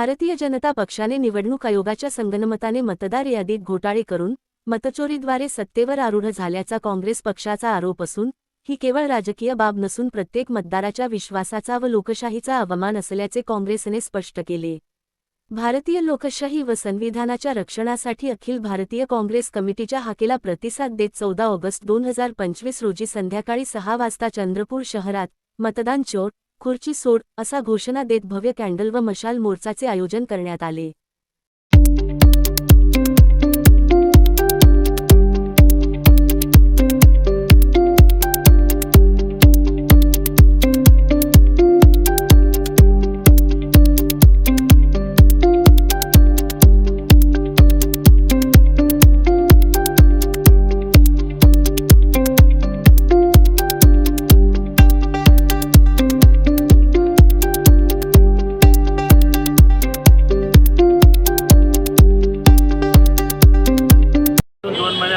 भारतीय जनता पक्षाने निवडणूक आयोगाच्या संगनमताने मतदार यादीत घोटाळे करून मतचोरीद्वारे सत्तेवर आरूढ झाल्याचा काँग्रेस पक्षाचा आरोप असून ही केवळ राजकीय बाब नसून प्रत्येक मतदाराच्या विश्वासाचा व लोकशाहीचा अवमान असल्याचे काँग्रेसने स्पष्ट केले. भारतीय लोकशाही व संविधानाच्या रक्षणासाठी अखिल भारतीय काँग्रेस कमिटीच्या हाकेला प्रतिसाद देत चौदा ऑगस्ट दोन हजार पंचवीस रोजी संध्याकाळी सहा वाजता चंद्रपूर शहरात मतदान चोर खुर्ची सोड असा घोषणा देत भव्य कॅन्डल व मशाल मोर्चाचे आयोजन करण्यात आले.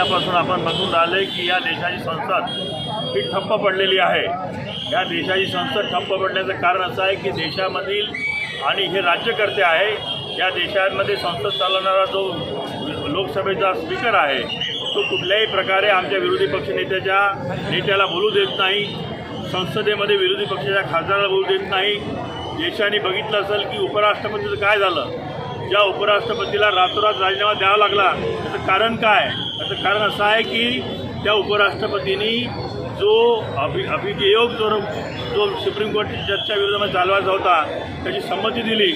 महिन्यापासून आपण बघून राहिले की या देशाची संसद ही ठप्प पडलेली आहे. या देशाची संसद ठप्प पडण्याचं कारण असं आहे की देशामधील आणि हे राज्यकर्ते आहे या देशामध्ये संसद चालवणारा जो लोकसभेचा स्पीकर आहे तो कुठल्याही प्रकारे आमच्या विरोधी पक्षनेत्याच्या नेत्याला बोलू देत नाही संसदेमध्ये विरोधी पक्षाच्या खासदाराला बोलू देत नाही. देशाने बघितलं असेल की उपराष्ट्रपतीचं काय झालं? ज्या उपराष्ट्रपतीला रातोरात राजीनामा द्यावा लागला. त्याचं कारण काय? त्याचं कारण असं आहे की त्या उपराष्ट्रपतींनी जो अभि अभियोग जो जो सुप्रीम कोर्ट जजच्या विरोधामध्ये चालवायचा होता त्याची संमती दिली.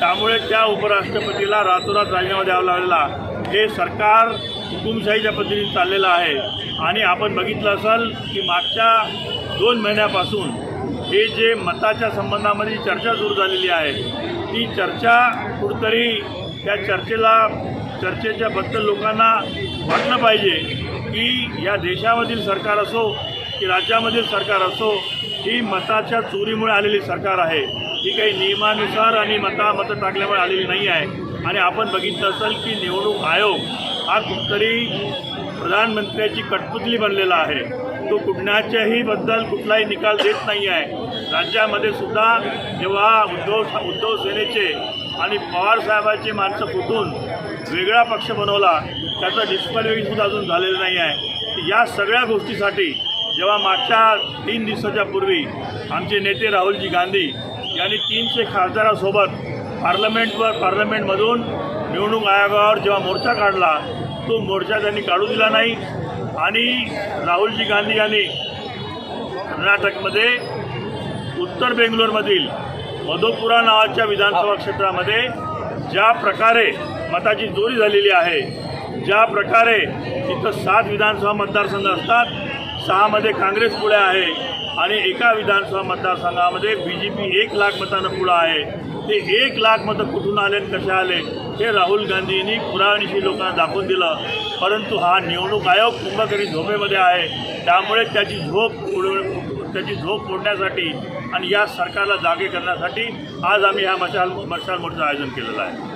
त्यामुळे त्या उपराष्ट्रपतीला रातोरात राजीनामा द्यावा लागलेला हे सरकार हुकुमशाहीच्या पद्धतीने चाललेलं आहे. आणि आपण बघितलं असाल की मागच्या दोन महिन्यापासून हे जे मताच्या संबंधामध्ये चर्चा सुरू झालेली आहे ती चर्चा कुठंतरी त्या चर्चेला चर्चेच्या बद्दल लोकांना वाटलं पाहिजे की या देशामधील सरकार असो की राज्यामधील सरकार असो ही मताच्या चोरीमुळे आलेली सरकार आहे. ही काही नियमानुसार आणि मता मतं टाकल्यामुळे आलेली नाही आहे. आणि आपण बघितलं असेल की निवडणूक आयोग हा कुठंतरी प्रधानमंत्र्याची कठपुतली बनलेला आहे. तो कुठण्याच्याही बद्दल कुठलाही निकाल देत नाही आहे. राज्यामध्ये सुद्धा जेव्हा उद्धव उद्धव सेनेचे आणि पवारसाहेबाचे माणसं फुटून वेगळा पक्ष बनवला त्याचं डिस्क्वालिफिकेशनसुद्धा अजून झालेलं नाही आहे. या सगळ्या गोष्टीसाठी जेव्हा मागच्या तीन दिवसाच्या पूर्वी आमचे नेते राहुलजी गांधी यांनी तीनशे खासदारासोबत पार्लमेंटवर पार्लमेंटमधून निवडणूक आयोगावर जेव्हा मोर्चा काढला तो मोर्चा त्यांनी काढू दिला नाही. आणि राहुलजी गांधी यांनी कर्नाटकमध्ये उत्तर बेंगलोरमधील मधोपुरा नावाच्या विधानसभा क्षेत्रामध्ये ज्या प्रकारे मताची चोरी झालेली आहे ज्या प्रकारे तिथं सात विधानसभा मतदारसंघ असतात सहामध्ये काँग्रेस पुढे आहे आणि एका विधानसभा मतदारसंघामध्ये बी जे पी एक लाख मतानं पुढं आहे. ते एक लाख मतं कुठून आले आणि कसे आले? हे राहुल गांधींनी पुराणीशी लोकांना दाखवून दिलं. परंतु हा निवडणूक आयोग कुंभकरी झोपेमध्ये आहे. त्यामुळे त्याची झोप उडव- त्याची झोप फोडण्यासाठी आणि या सरकारला जागे करण्यासाठी आज आम्ही हा मशाल मशाल मोर्चाचं आयोजन केलेलं आहे.